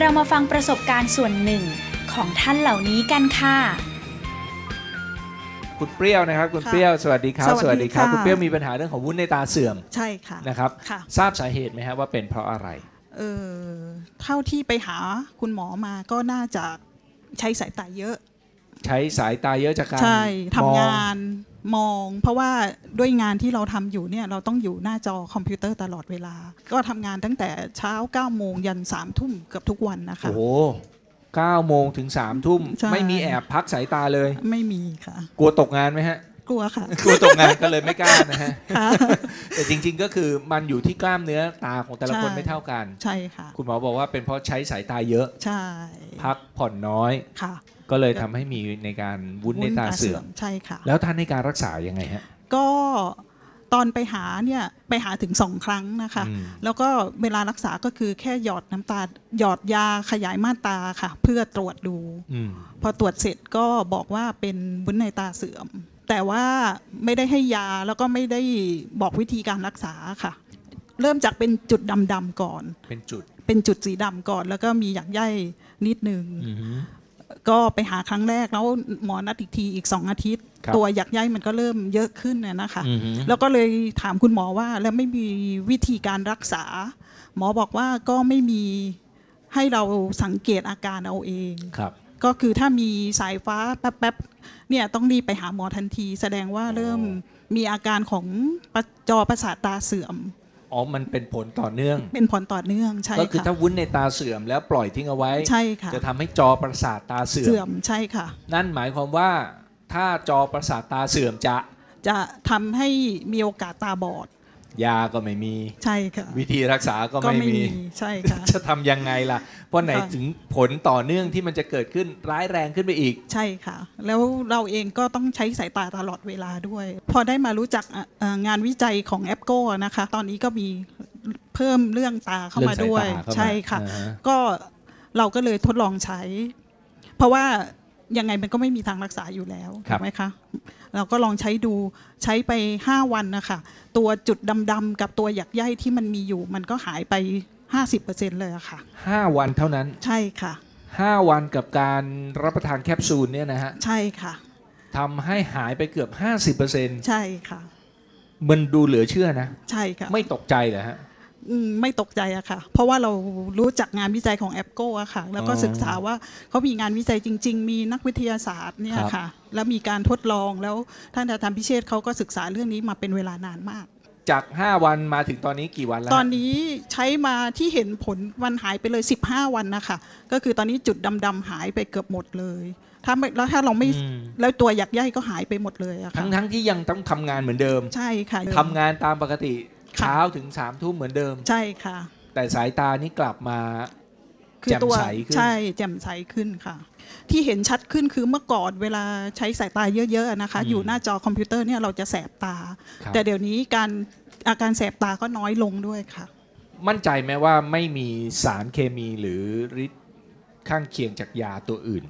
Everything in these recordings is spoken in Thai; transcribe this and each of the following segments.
เรามาฟังประสบการณ์ส่วนหนึ่งของท่านเหล่านี้กันค่ะ คุณเปรี้ยวนะครับ คุณค่ะเปรี้ยวสวัสดีครับสวัสดีครับค่ะคุณเปรี้ยวมีปัญหาเรื่องของวุ้นในตาเสื่อมใช่ค่ะนะครับค่ะทราบสาเหตุไหมฮะว่าเป็นเพราะอะไรเออเท่าที่ไปหาคุณหมอมาก็น่าจะใช้สายตาเยอะ ใช้สายตาเยอะจากการใช่ทำมองาน มอง เพราะว่าด้วยงานที่เราทำอยู่เนี่ยเราต้องอยู่หน้าจอคอมพิวเตอร์ตลอดเวลา ก็ทำงานตั้งแต่เช้า9ก้าโมงยัน3ามทุ่มเกือบทุกวันนะคะโอ้โหเก้าโมงถึงสามทุ่มใช่ไม่มีแอบพักสายตาเลย ไม่มีค่ะ กลัวตกงานไหมฮะกลัวค่ะกลัวตกงานก็เลยไม่กล้านะฮะค่ะแต่จริง ๆก็คือมันอยู่ที่กล้ามเนื้อตาของแต่ละคนใช่ไม่เท่ากัน ใช่ค่ะ คุณหมอบอกว่าเป็นเพราะใช้สายตาเยอะ ใช่ พักผ่อนน้อยค่ะ ก็เลยทำให้มีในการวุ้นในตาเสื่อมใช่ค่ะ แล้วท่านในการรักษายังไงฮะก็ตอนไปหาเนี่ยไปหาถึงสองครั้งนะคะอืมแล้วก็เวลารักษาก็คือแค่หยอดน้ำตาหยอดยาขยายม่านตาค่ะ เพื่อตรวจดูอืมพอตรวจเสร็จก็บอกว่าเป็นบุ้นในตาเสื่อม แต่ว่าไม่ได้ให้ยาแล้วก็ไม่ได้บอกวิธีการรักษาค่ะ เริ่มจากเป็นจุดดำๆก่อน เป็นจุดเป็นจุดสีดำก่อน แล้วก็มีหยักใยนิดนึงอือฮึ ก็ไปหาครั้งแรกแล้วหมอนัดอีกทีอีกสองอาทิตย์ครับตัวหยักใยมันก็เริ่มเยอะขึ้นน่ะนะคะอือฮึแล้วก็เลยถามคุณหมอว่าแล้วไม่มีวิธีการรักษา หมอบอกว่าก็ไม่มีให้เราสังเกตอาการเอาเองครับ ก็คือถ้ามีสายฟ้าแป๊บๆเนี่ยต้องรีบไปหาหมอทันที แสดงว่าเริ่มมีอาการของประจอประสาทตาเสื่อม อ๋อ มันเป็นผลต่อเนื่อง เป็นผลต่อเนื่องใช่ก็คือค่ะถ้าวุ้นในตาเสื่อมแล้วปล่อยทิ้งเอาไว้ใช่ค่ะจะทำให้จอประสาทตาเสื่อเสื่อมมใช่ค่ะ นั่นหมายความว่าถ้าจอประสาทตาเสื่อมจะจะทำให้มีโอกาสตาบอด ยาก็ไม่มีใช่ค่ะวิธีรักษาก็ก็ไม่ไม่มีมีใช่ค่ะจะทำยังไงล่ะ เพราะไหนค่ะถึงผลต่อเนื่องที่มันจะเกิดขึ้นร้ายแรงขึ้นไปอีก ใช่ค่ะ แล้วเราเองก็ต้องใช้สายตาตลอดเวลาด้วย พอได้มารู้จักอะเอ่องานวิจัยของแอปโก้นะคะ ตอนนี้ก็มีเพิ่มเรื่องตาเข้ามาด้วยเรื่องสายตาเข้ามาใช่ค่ะอ่าฮะก็เราก็เลยทดลองใช้ เพราะว่ายังไงมันก็ไม่มีทางรักษาอยู่แล้วถูกไหมคะ เราก็ลองใช้ดูใช้ไป 5 วันนะคะตัวจุดดำๆกับตัวหยักใยที่มันมีอยู่ มันก็หายไป 50%เลยอะค่ะห้าวันเท่านั้นใช่ค่ะห้าวันกับการรับประทานแคปซูลเนี่ยนะฮะใช่ค่ะทำให้หายไปเกือบ 50%ใช่ค่ะ มันดูเหลือเชื่อนะ ใช่ค่ะ ไม่ตกใจเหรอฮะอืม ไม่ตกใจอะค่ะ เพราะว่าเรารู้จักงานวิจัยของแอปโก้อะค่ะ แล้วก็อ๋อศึกษาว่าเขามีงานวิจัยจริง ๆ มีนักวิทยาศาสตร์เนี่ยครับค่ะ แล้วมีการทดลองแล้วท่านอาจารย์พิเชษฐ์เขาก็ศึกษาเรื่องนี้มาเป็นเวลานานมาก จาก 5 วันมาถึงตอนนี้กี่วันแล้ว ตอนนี้ใช้มาที่เห็นผลวันหายไปเลย 15 วันนะคะ ก็คือตอนนี้จุดดำๆหายไปเกือบหมดเลยถ้าไม่แล้วถ้าเราไม่อืมแล้วตัวหยักใยก็หายไปหมดเลยอะค่ะทั้งทั้งที่ยังต้องทำงานเหมือนเดิม ใช่ค่ะทำงานตามปกติค่ะ เช้าถึง3ามทุ่มเหมือนเดิม ใช่ค่ะ แต่สายตานี่กลับมาคือตัวแจ่มใสขึ้นใช่แจ่มใสขึ้นค่ะ ที่เห็นชัดขึ้นคือเมื่อก่อนเวลาใช้สายตาเยอะๆนะคะ อยู่หน้าจอคอมพิวเตอร์เนี่ยเราจะแสบตาครับแต่เดี๋ยวนี้การอาการแสบตาก็น้อยลงด้วยค่ะ มั่นใจไหมว่าไม่มีสารเคมีหรือฤทธิ์ข้างเคียงจากยาตัวอื่น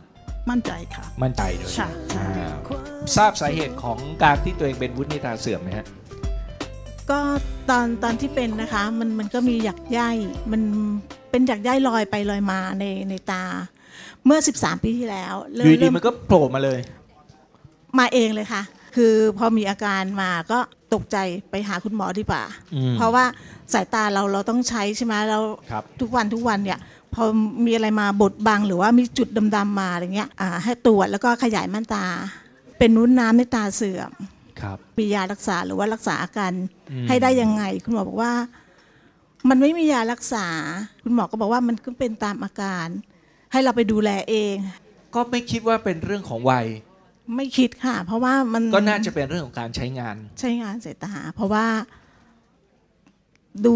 มั่นใจค่ะ มั่นใจเลยค่ะใช่อ่าทราบสาเหตุของการที่ตัวเองเป็นวุฒิตาเสื่อมไหมฮะ ก็ตอนตอนที่เป็นนะคะมันมันก็มีหยักใยมันเป็นหยักใยลอยไปลอยมาในในตา เมื่อ 13 ปีที่แล้วอเริ่มยู่ดีเริ่มมันก็โผล่มาเลย มาเองเลยค่ะ คือพอมีอาการมาก็ตกใจไปหาคุณหมอดีกว่าอืมเพราะว่าสายตาเราเราต้องใช้ใช่ไหมเราครับทุกวันทุกวันเนี่ยพอมีอะไรมาบดบังหรือว่ามีจุดดำๆมาอะไรเงี้ยอ่าให้ตรวจแล้วก็ขยายม่านตา เป็นนุ้นน้ำในตาเสื่อมครับ มียารักษาหรือว่ารักษาอาการอืมให้ได้ยังไง คุณหมอบอกว่า มันไม่มียารักษา คุณหมอก็บอกว่ามันก็เป็นตามอาการ ให้เราไปดูแลเอง ก็ไม่คิดว่าเป็นเรื่องของวัย ไม่คิดค่ะ เพราะว่ามันก็น่าจะเป็นเรื่องของการใช้งาน ใช้งานสายตา เพราะว่า ดู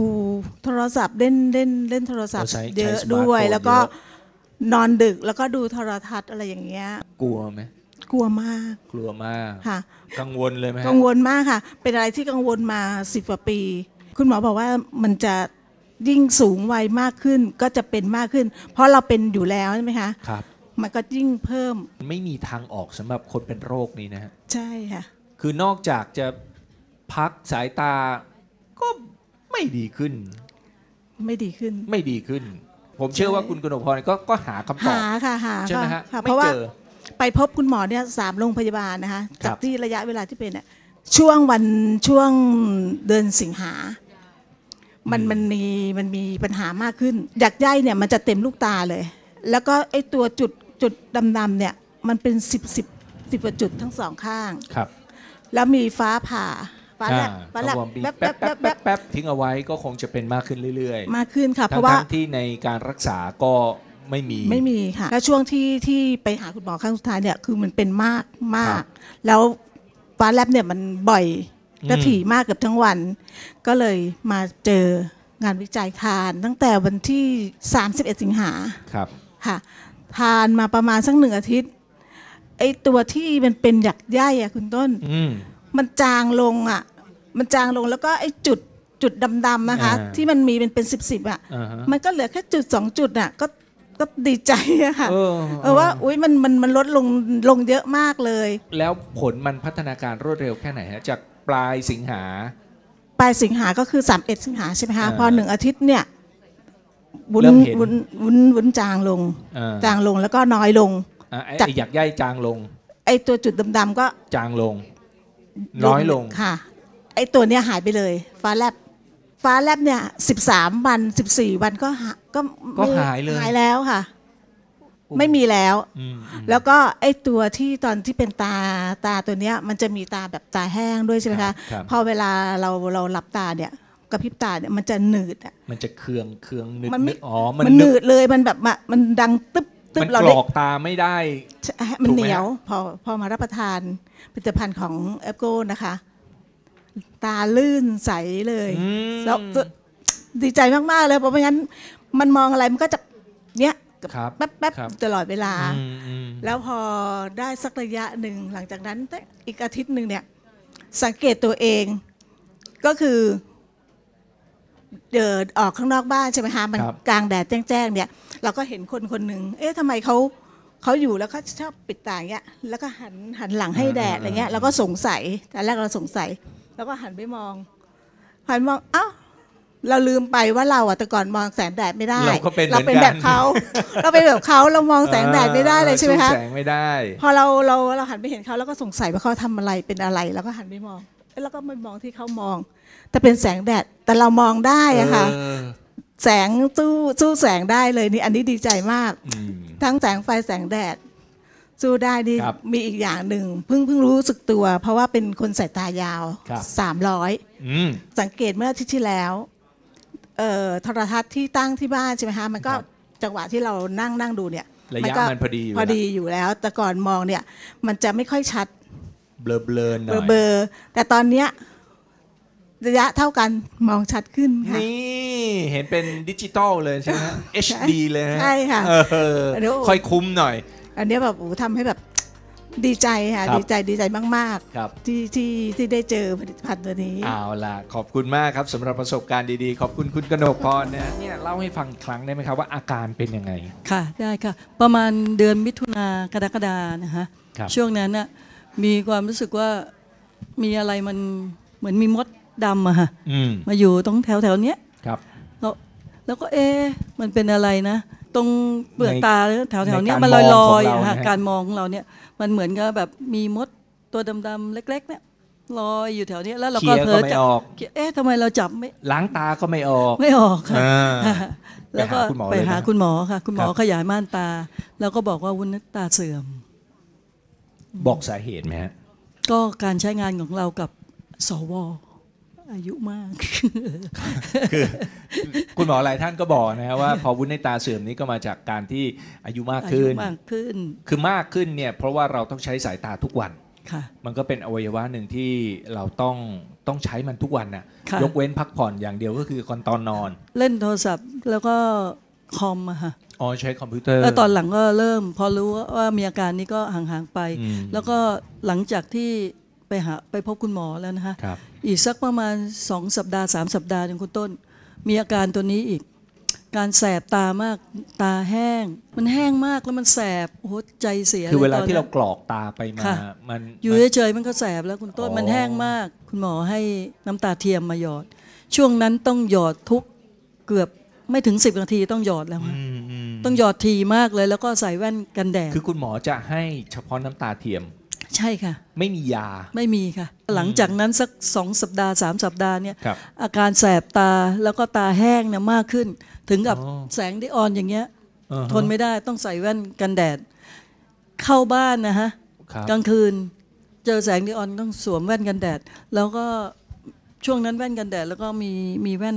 โทรศัพท์เล่นเล่นเล่นโทรศัพท์เราใช้เยอะใช้สมาร์ทด้วยโฟนแล้วก็เยอะนอนดึกแล้วก็ดูโทรทัศน์อะไรอย่างเงี้ย กลัวไหม กลัวมากกลัวมากค่ะ กังวลเลยไหมฮะกังวลมากค่ะ เป็นอะไรที่กังวลมาสิบกว่าปี คุณหมอบอกว่ามันจะยิ่งสูงวัยมากขึ้นก็จะเป็นมากขึ้น เพราะเราเป็นอยู่แล้วใช่ไหมคะครับ มันก็ยิ่งเพิ่มไม่มีทางออกสำหรับคนเป็นโรคนี้นะฮะใช่ค่ะ คือนอกจากจะพักสายตาก็ไม่ดีขึ้น ไม่ดีขึ้น ไม่ดีขึ้น ผมเชื่อว่าคุณกนกพรก็ก็หาคำตอบหาค่ะหาใช่ไหมฮะค่ะไม่เพราะว่าเจอ ไปพบคุณหมอเนี่ยสามโรงพยาบาลนะคะครับจากที่ระยะเวลาที่เป็นเนี่ยช่วงวันช่วงเดือนสิงหา มันมันมีมันมีปัญหามากขึ้นหยักใยเนี่ยมันจะเต็มลูกตาเลย แล้วก็ไอตัวจุดจุดดำๆเนี่ยมันเป็นสิบสิบสิบกว่าจุดทั้งสองข้างครับ แล้วมีฟ้าผ่าฟ้าแลบอ่าฟ้าแลบก็วอร์มบีแป๊บแป๊บแป๊บแป๊บแป๊บแป๊บทิ้งเอาไว้ก็คงจะเป็นมากขึ้นเรื่อยมากขึ้นค่ะๆเพราะว่าทั้งๆที่ในการรักษาก็ ไม่มีไม่มีค่ะแล้วช่วงที่ที่ไปหาคุณหมอครั้งสุดท้ายเนี่ยคือมันเป็นมากมาครักบแล้วฟ้าแลบเนี่ยมันบ่อยอืมและถี่มากเกือบทั้งวัน ก็เลยมาเจองานวิจัยทาน ตั้งแต่วันที่ 31 สิงหาครับค่ะ ทานมาประมาณสักหนึ่งอาทิตย์ไอตัวที่มันเป็นหยักใยอะคุณต้นอืมมันจางลงอะมันจางลงแล้วก็ไอ้จุดจุดดำๆนะคะอ่าที่มันมีเป็นเป็นสิบสิบอะอ่าฮะมันก็เหลือแค่จุดสองจุดอะ ก็ ก็ดีใจอะค่ะเออเออว่าอุ้ยมันมันมันลดลงลงเยอะมากเลย แล้วผลมันพัฒนาการรวดเร็วแค่ไหนฮะจากปลายสิงหา ปลายสิงหาก็คือ3 1สิงหาใช่ไหมคะอ่าพอหนึ่งอาทิตย์เนี่ยวุ้นเริ่มเห็น วุ้นวุ้นวุ้นจางลงอ่าจางลงแล้วก็น้อยลง อะไอ้จาก ไอ้หยักใยจางลง ไอ้ตัวจุดดำๆก็จางลง น้อยลง ค่ะ ไอ้ตัวเนี้ยหายไปเลยฟ้าแลบ ฟ้าแลบเนี่ยสิบสามวันสิบสี่วันก็หาก็ก็ไม่หายเลย หายแล้วค่ะ ไม่มีแล้ว อืมอืมแล้วก็ไอ้ตัวที่ตอนที่เป็นตาตาตัวเนี้ย มันจะมีตาแบบตาแห้งด้วยใช่ไหมครัคะบครับ พอเวลาเราเราหลับตาเนี่ยกระพริบตาเนี่ยมันจะหนืดอะมันจะเคืองเคืองนึกมันไม่ นึกอ๋อมันมันหนึนืกดเลยมันแบบมามันดังตึ๊บตึ๊มับนเรากรได้อกตาไม่ได้ ใช่มันถูกไหมเหนียวฮะพอพอมารับประทานผลิตภัณฑ์ของแอปโกนะคะ ตาลื่นใสเลยอืมแล้วดีใจมาก ๆ เลย เพราะไม่งั้น มันมองอะไรมันก็จะเนี้ยครับแป๊บแป๊บครับตลอดเวลาอืมอืมแล้วพอได้สักระยะหนึ่งหลังจากนั้นอีกอาทิตย์หนึ่งเนี่ย สังเกตตัวเอง ก็คือ เดินออกข้างนอกบ้านใช่ไหมคะมันครับกลางแดดแจ้งๆเนี่ย เราก็เห็นคนคนหนึ่งเอ๊ะทำไมเขาเขาอยู่แล้วเขาชอบปิดตาอย่างเงี้ย แล้วก็หันหันหลังให้แดดอะไรเงี้ยเราก็สงสัยตอนแรกเราสงสัย แล้วก็หันไปมอง หันมองเอ้าเราลืมไปว่าเราอะแต่ก่อนมองแสงแดดไม่ได้ เราก็เป็นเหมือนกันเป็นแบบเขาเราเป็นแบบเขาเรามองแสงแดดไม่ได้เลยใช่ไหมคะสู้แสงไม่ได้ พอเราเราเราหันไปเห็นเขาแล้วก็สงสัยว่าเขาทำอะไรเป็นอะไร แล้วก็หันไปมองเอ้ยแล้วก็ไม่มองที่เขามอง แต่เป็นแสงแดดแต่เรามองได้อะค่ะเออแสงสู้สู้แสงได้เลยนี่อันนี้ดีใจมากอืมทั้งแสงไฟแสงแดด สู้ได้นี่ครับมีอีกอย่างหนึ่งเพิ่งเพิ่งรู้สึกตัว เพราะว่าเป็นคนสายตายาวครับ300อืม สังเกตเมื่ออาทิตย์ที่แล้วเอ่อโทรทัศน์ที่ตั้งที่บ้านใช่ไหมคะมันก็ครับจังหวะที่เรานั่งนั่งดูเนี่ยระยะก็มันพอดีอยู่พอดีอยู่แล้ว แต่ก่อนมองเนี่ยมันจะไม่ค่อยชัด เบลอเบลอๆหเบน่ลออยเบลอๆแต่ตอนเนี้ยระยะเท่ากันมองชัดขึ้นค่ะ นี่เห็นเป็นดิจิตอลเลยใช่ไหมฮะ HD เลยฮะใช่ค่ะเออเดี๋ยว ค่อยคุ้มหน่อย อันเนี้ยแบบโอ้โหทำให้แบบดีใจค่ะครับ ดีใจดีใจมากครับ ๆ ที่ที่ที่ได้เจอผลิตภัณฑ์ตัวนี้ เอาล่ะ ขอบคุณมากครับสำหรับประสบการณ์ดีๆ ขอบคุณคุณกนกพรนะเนี่ยเล่าให้ฟังอีกครั้งได้ไหมครับว่าอาการเป็นยังไง ค่ะได้ค่ะ ประมาณเดือนมิถุนากรกฎานะคะครับ ช่วงนั้นน่ะมีความรู้สึกว่ามีอะไรมันเหมือนมีมดดำอะค่ะอืมมาอยู่ตรงแถวแถวๆเนี้ยครับ แล้วแล้วก็เอ๊ะมันเป็นอะไรนะ ตรงเปลือกตาแถวแถวๆเนี้ยในมันกาลรอยมองของเราลอยนะฮะการมองของเราเนี่ยมันเหมือนกับแบบมีมดตัวดำๆเล็ก ๆ เนี่ยลอยอยู่แถวเนี้ยแล้วเราเคลีก็ยร์เผลก็อไม่จับออกเอ๊ะทำไมเราจับไม่ล้างตาก็ไม่ออกไม่ออกค่ะอ่าแล้วก็ไปไปหาหาคุคุณณหหมมออค่ะ คุณหมอครับขยายม่านตา แล้วก็บอกว่าวุ้นตาเสื่อม บอกสาเหตุไหมฮะก็การใช้งานของเรากับสว อายุมาก คือคุณหมอหลายท่านก็บอกนะฮะว่า พอวุ้นในตาเสื่อมนี้ก็มาจากการที่อายุมากอายุขึ้นมากขึ้น คือมากขึ้นเนี่ยเพราะว่าเราต้องใช้สายตาทุกวันค่ะมันก็เป็นอวัยวะหนึ่งที่เราต้องต้องใช้มันทุกวันน่ะค่ะยกเว้นพักผ่อนอย่างเดียวก็คือก่อนตอนนอน เล่นโทรศัพท์แล้วก็คอมอะค่ะอ๋อใช้คอมพิวเตอร์แล้วตอนหลังก็เริ่ม พอรู้ว่ามีอาการนี้ก็ห่างๆไปอืมแล้วก็หลังจากที่ไปหาไปพบคุณหมอแล้วนะคะครับ อีกสักประมาณ2สัปดาห์3สัปดาห์หนึ่งคุณต้น มีอาการตัวนี้อีก การแสบตามากตาแห้ง มันแห้งมากแล้วมันแสบโอ้โหใจเสียคือเวลาตนที่นั้นเรากรอกตาไปมาค่ะมันอยู่มันเฉยๆมันก็แสบแล้วคุณต้นอ๋อมันแห้งมาก คุณหมอให้น้ำตาเทียมมาหยอด ช่วงนั้นต้องหยอดทุกเกือบไม่ถึง10นาทีต้องหยอดแล้วค่ะอืมอืมต้องหยอดทีมากเลยแล้วก็ใส่แว่นกันแดดคือคุณหมอจะให้เฉพาะน้ำตาเทียม ใช่ค่ะ ไม่มียาไม่มีค่ะ หลังจากนั้นสักสองสัปดาห์สามสัปดาห์เนี่ยครับอาการแสบตาแล้วก็ตาแห้งเนี่ยมากขึ้น ถึงกับอ๋อแสงไดออนอย่างเงี้ยอ่าฮะทนไม่ได้ต้องใส่แว่นกันแดด เข้าบ้านนะฮะครับกลางคืน เจอแสงไดออนต้องสวมแว่นกันแดด แล้วก็ช่วงนั้นแว่นกันแดด แล้วก็มีมีแว่น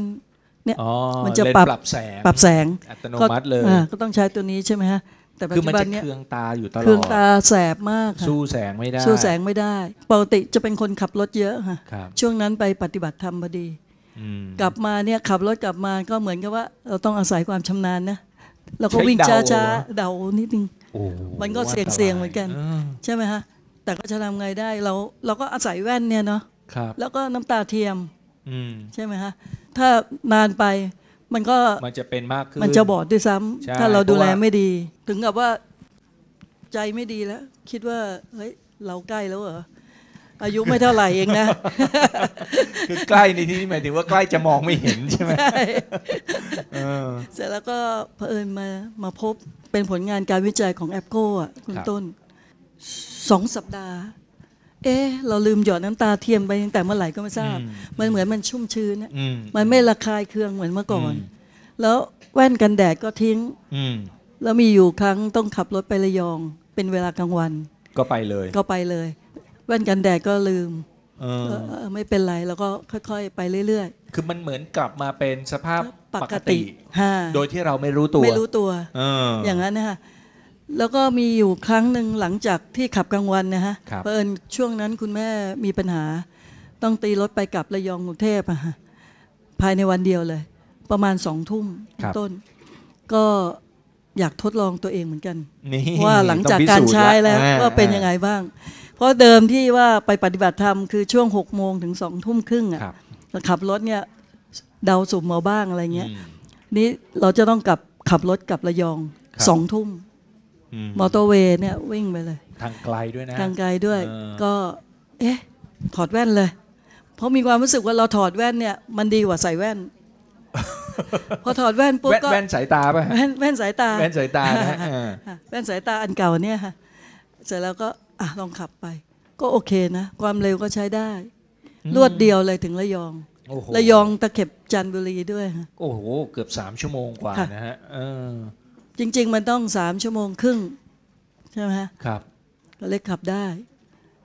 เนี่ยอ๋อมันจะเลนปรับปรับแสงปรับแสงอัตโนมัติเลยก็อ่าก็ต้องใช้ตัวนี้ใช่ไหมฮะ แต่ปัจคือจุมันบัจะนเนี้ยเคืองตาอยู่ตลอดเครื่องตาแสบมากค่ะสู้แสงไม่ได้สู้แสงไม่ได้ปกติจะเป็นคนขับรถเยอะค่ะ ครับช่วงนั้นไปปฏิบัติธรรมพอดี อืม กลับมาเนี่ยขับรถกลับมาก็เหมือนกับว่า เราต้องอาศัยความชำนาญนะเราก็ใช้วิ่งเดาช้าเหรอๆเดานิดนึง โอ้โหมันก็อัตเสี่ยงรายเสี่ยงเหมือนกันาใช่ไหมฮะแต่ก็จะทำไงได้เราเราก็อาศัยแว่นเนี่ยเนาะครับ แล้วก็น้ำตาเทียมอืม ใช่ไหมฮะถ้านานไป มันก็มันจะเป็นมากขึ้นมันจะบอดด้วยซ้ำใช่ถ้าเราดูแลเพราะว่าไม่ดี ถึงกับว่าใจไม่ดีแล้ว คิดว่าเฮ้ยเราใกล้แล้วเหรออายุไม่เท่าไหร่เองนะ คือใกล้ในที่นี้หมายถึงว่าใกล้จะมองไม่เห็นใช่ไหมใช่เออเสร็จแล้วก็เผอิญมามาพบเป็นผลงานการวิจัยของแอปโก้อะคุณครับต้นสองสัปดาห์ เอ๊ะเราลืมหยอดน้ำตาเทียมไปตั้งแต่เมื่อไหร่ก็ไม่ทราบ มันเหมือนมันชุ่มชื้นอะอืมมันไม่ระคายเคืองเหมือนเมื่อก่อนอืมแล้วแว่นกันแดดก็ทิ้งอืมแล้วมีอยู่ครั้งต้องขับรถไประยอง เป็นเวลากลางวัน ก็ไปเลย ก็ไปเลย แว่นกันแดดก็ลืมเออเออเออไม่เป็นไรแล้วก็ค่อย ๆ ไปเรื่อยคือมันเหมือนกลับมาเป็นสภาพๆปปกกติติฮะโดยที่เราไม่รู้ตัว ไม่รู้ตัวเอออย่างนั้นนะคะ แล้วก็มีอยู่ครั้งหนึ่งหลังจากที่ขับกลางวันนะฮะครับเพราะเอิญช่วงนั้นคุณแม่มีปัญหา ต้องตีรถไปกลับระยองกรุงเทพอะฮะภายในวันเดียวเลย ประมาณสองทุ่มต้น ก็อยากทดลองตัวเองเหมือนกันนี่ว่าหลังจากต้องพิการสูจน์ใช้แล้วอ่ว่าเป็นยังไงบ้าง เพราะเดิมที่ว่าไปปฏิบัติธรรมคือช่วงหกโมงถึงสองทุ่มครึ่งอะครับแล้วขับรถเนี่ยเดาสุ่มมาบ้างอะไรเงี้ยอืมนี่เราจะต้องกลับขับรถกลับระยองครับสองทุ่มอื มมอเตอร์เวย์เนี่ยวิ่งไปเลย ทางไกลด้วยนะทางไกลด้วยเออก็ เอ๊ะ ถอดแว่นเลย เพราะมีความรู้สึกว่าเราถอดแว่นเนี่ย มันดีกว่าใส่แว่น พอถอดแว่นปุ๊บแว่นก็แว่นสายตาป่ะฮะแว่นแว่นสายตา แว่นสายตานะฮะเออค่ะแว่นสายตาอันเก่าเนี่ยค่ะเสร็จแล้วก็อะลองขับไป ก็โอเคนะ ความเร็วก็ใช้ได้ รวดเดียวเลยถึงระยองโอ้โหระยองตะเข็บจันทบุรีด้วยค่ะโอ้โห เกือบสามชั่วโมงกว่าค่ะนะฮะเออ จริง ๆ มันต้องสามชั่วโมงครึ่ง ใช่ไหมฮะครับ ก็เลยขับได้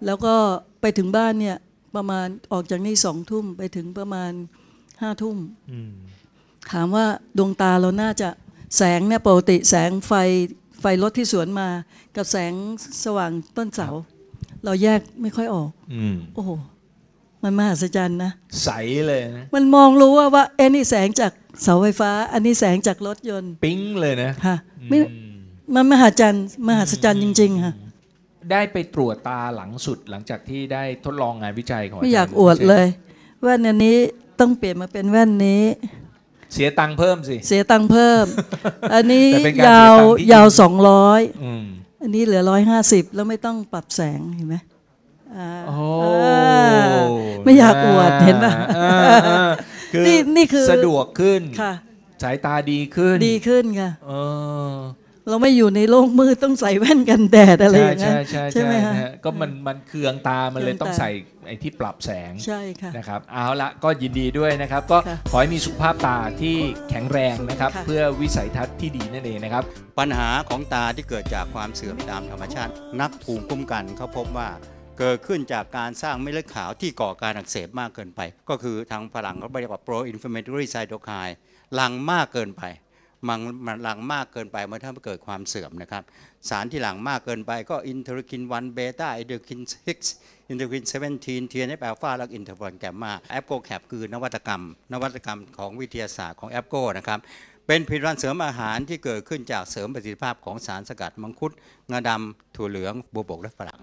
แล้วก็ไปถึงบ้านเนี่ย ประมาณออกจากนี่สองทุ่มไปถึงประมาณห้าทุ่มอืมถามว่าดวงตาเราน่าจะแสงเนี่ยปกติแสงไฟไฟรถที่สวนมา กับแสงสว่างต้นเสา เราแยกไม่ค่อยออกอืมโอ้โห มันมหัศจรรย์นะ ใสเลยนะ มันมองรู้ว่าว่าเอ้นี่แสงจากเสาไฟฟ้า อันนี้แสงจากรถยนต์ ปิ๊งเลยนะค่ะไม่อืมมันมหัศจรรย์มหัศจรรย์จริง ๆ ค่ะ ได้ไปตรวจตาหลังสุดหลังจากที่ได้ทดลองงานวิจัยของไม่อยากจรอวดเลยแว่นอันนี้ต้องเปลี่ยนมาเป็นแว่นนี้ เสียตังค์เพิ่มสิ เสียตังค์เพิ่ม อันนี้แต่เป็นการยาวเสียตังค์ที่ยาวดีสองร้อยอืมอันนี้เหลือร้อยห้าสิบแล้วไม่ต้องปรับแสงเห็นไหมอ่าโอ้อ่า ไม่อยากอวดเห็นป่ะอ่าอ่าคือนี่นี่คือสะดวกขึ้นค่ะสายตาดีขึ้น ดีขึ้นค่ะเออเราไม่อยู่ในโลกมืดต้องใส่แว่นกันแดดอะไรอย่างใช่นั้นใช่ใช่ใช่ไหมใช่คะฮะก็มันมันเคืองตามันเลยเคืองตาต้องใส่ไอ้ที่ปรับแสงใช่ค่ะนะครับเอาละก็ยินดีด้วยนะครับ ก็ค่ะขอให้มีสุขภาพตาที่แข็งแรงนะครับค่ะเพื่อวิสัยทัศน์ที่ดีนั่นเองนะครับ ปัญหาของตาที่เกิดจากความเสื่อมตามธรรมชาติ นักภูมิคุ้มกันเขาพบว่า เกิดขึ้นจากการสร้างเม็ดเลือดขาวที่ก่อการอักเสบมากเกินไป ก็คือทางฝรั่งเขาเรียกว่า pro inflammatory cytokine หลังมากเกินไปมันมันหลังมากเกินไปมันทำให้เกิดความเสื่อมนะครับ สารที่หลังมากเกินไปก็อินเทอร์คิน1เบต้าอินเทอร์คิน6อินเทอร์คิน17 TNF อัลฟาและอินเทอร์ฟอนแกมมาแอปโกแคปคือนวัตกรรม นวัตกรรมของวิทยาศาสตร์ของแอปโกนะครับเป็นผลิตภัณฑ์เสริมอาหารที่เกิดขึ้นจากเสริมประสิทธิภาพของสารสกัดมังคุดงาดำถั่วเหลืองบัวบกและฝรั่ง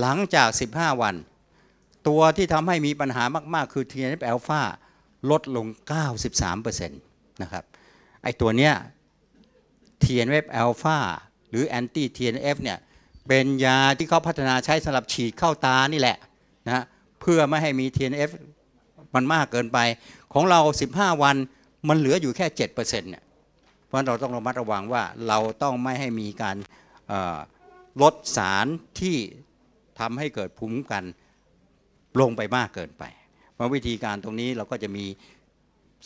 หลังจาก 15 วัน ตัวที่ทำให้มีปัญหามากๆ คือ TNF อ l p h a ลดลง 93%นะครับไอตัวเนี้ย TNF อ l p h a หรือ anti TNF เนี่ยเป็นยาที่เขาพัฒนาใช้สำหรับฉีดเข้าตานี่แหละนะเพื่อไม่ให้มี TNF มันมากเกินไป ของเรา 15 วันมันเหลืออยู่แค่ 7%เนี่ยเพราะเราต้องระมัดระวังว่าเราต้องไม่ให้มีการลดสารที่ ทำให้เกิดภูมิคุ้มกันลงไปมากเกินไปเพราะวิธีการตรงนี้เราก็จะมี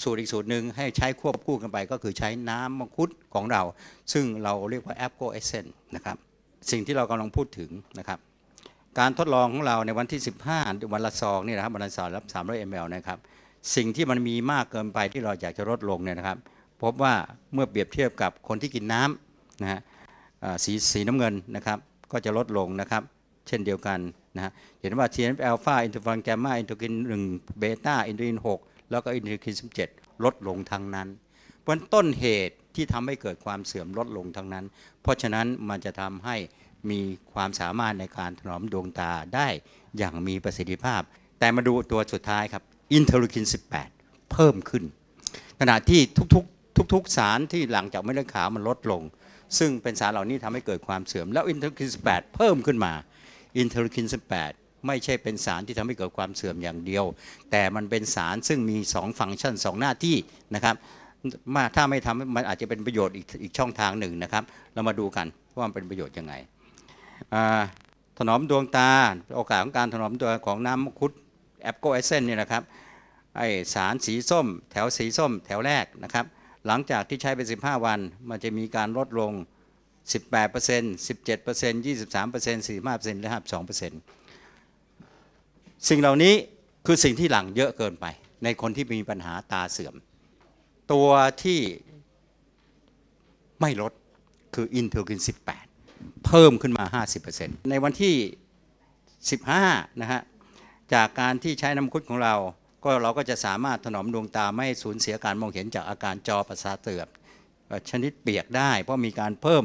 สูตรอีกสูตรหนึ่งให้ใช้ควบคู่กันไป ก็คือใช้น้ำมังคุดของเรา ซึ่งเราเรียกว่าแอปโกเอเซนนะครับสิ่งที่เรากำลังพูดถึงนะครับ การทดลองของเราในวันที่ 15 วันละซองนี่นะครับวันละซองรับ 300 ml นะครับสิ่งที่มันมีมากเกินไปที่เราอยากจะลดลงเนี่ยนะครับ พบว่าเมื่อเปรียบเทียบกับคนที่กินน้ำนะฮะสีสีน้ำเงินนะครับ ก็จะลดลงนะครับ เช่นเดียวกันนะฮะเห็นว่า TNF อ l p h a อินเทอร์ฟอนแกมมาอินเทอร์กิน1เบต้าอินเทอร์กิน6แล้วก็อินเทอร์กิน17ลดลงทั้งนั้นเพราะนั้นต้นเหตุที่ทำให้เกิดความเสื่อมลดลงทั้งนั้น เพราะฉะนั้นมันจะทำให้มีความสามารถในการถนอมดวงตาได้อย่างมีประสิทธิภาพ แต่มาดูตัวสุดท้ายครับอินเทอร์กิน 18 เพิ่มขึ้น ขณะที่ทุกๆ ทุกๆ สารที่หลังจากเม็ดเลือดขาวมันลดลง ซึ่งเป็นสารเหล่านี้ทำให้เกิดความเสื่อม แล้วอินเทอร์คิน 18 เพิ่มขึ้นมา อินเทอร์คิน 18 ไม่ใช่เป็นสารที่ทำให้เกิดความเสื่อมอย่างเดียว แต่มันเป็นสารซึ่งมี 2 ฟังก์ชัน 2 หน้าที่นะครับมาถ้าไม่ทำมันอาจจะเป็นประโยชน์อีกอีกช่องทางหนึ่งนะครับ เรามาดูกันว่ามันเป็นประโยชน์ยังไงถนอมดวงตาโอกาสของการถนอมตัวของน้ำมังคุดแอปโกเอเซนเนี่ยนะครับไอสารสีส้ม แถวสีส้ม แถวแรกนะครับ หลังจากที่ใช้ไป 15 วัน มันจะมีการลดลง 18% 17% 23% 45%และ52%สิ่งเหล่านี้คือสิ่งที่หลังเยอะเกินไป ในคนที่มีปัญหาตาเสื่อม ตัวที่ไม่ลดคืออินเทอร์กิน 18 เพิ่มขึ้นมา 50%ในวันที่ 15 นะฮะ จากการที่ใช้น้ำคุดของเรา ก็เราก็จะสามารถถนอมดวงตาไม่สูญเสียการมองเห็นจากอาการจอประสาทเสื่อมชนิดเปียกได้ เพราะมีการเพิ่ม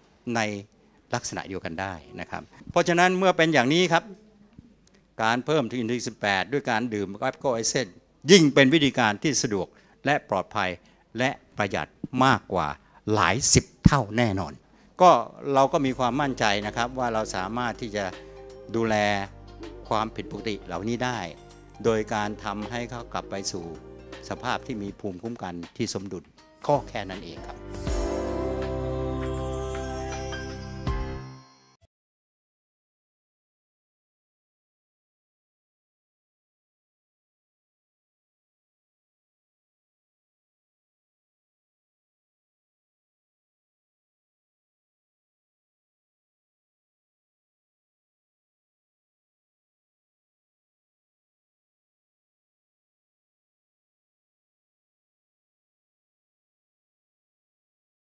ในลักษณะเดียวกันได้นะครับ เพราะฉะนั้นเมื่อเป็นอย่างนี้ครับ การเพิ่มถึงอินทรีย์18 ด้วยการดื่มแอปโกไอเซนยิ่งเป็นวิธีการที่สะดวกและปลอดภัยและประหยัดมากกว่าหลายสิบเท่าแน่นอน ก็เราก็มีความมั่นใจนะครับว่าเราสามารถที่จะดูแลความผิดปกติเหล่านี้ได้ โดยการทำให้เขากลับไปสู่สภาพที่มีภูมิคุ้มกันที่สมดุลก็แค่นั้นเองครับ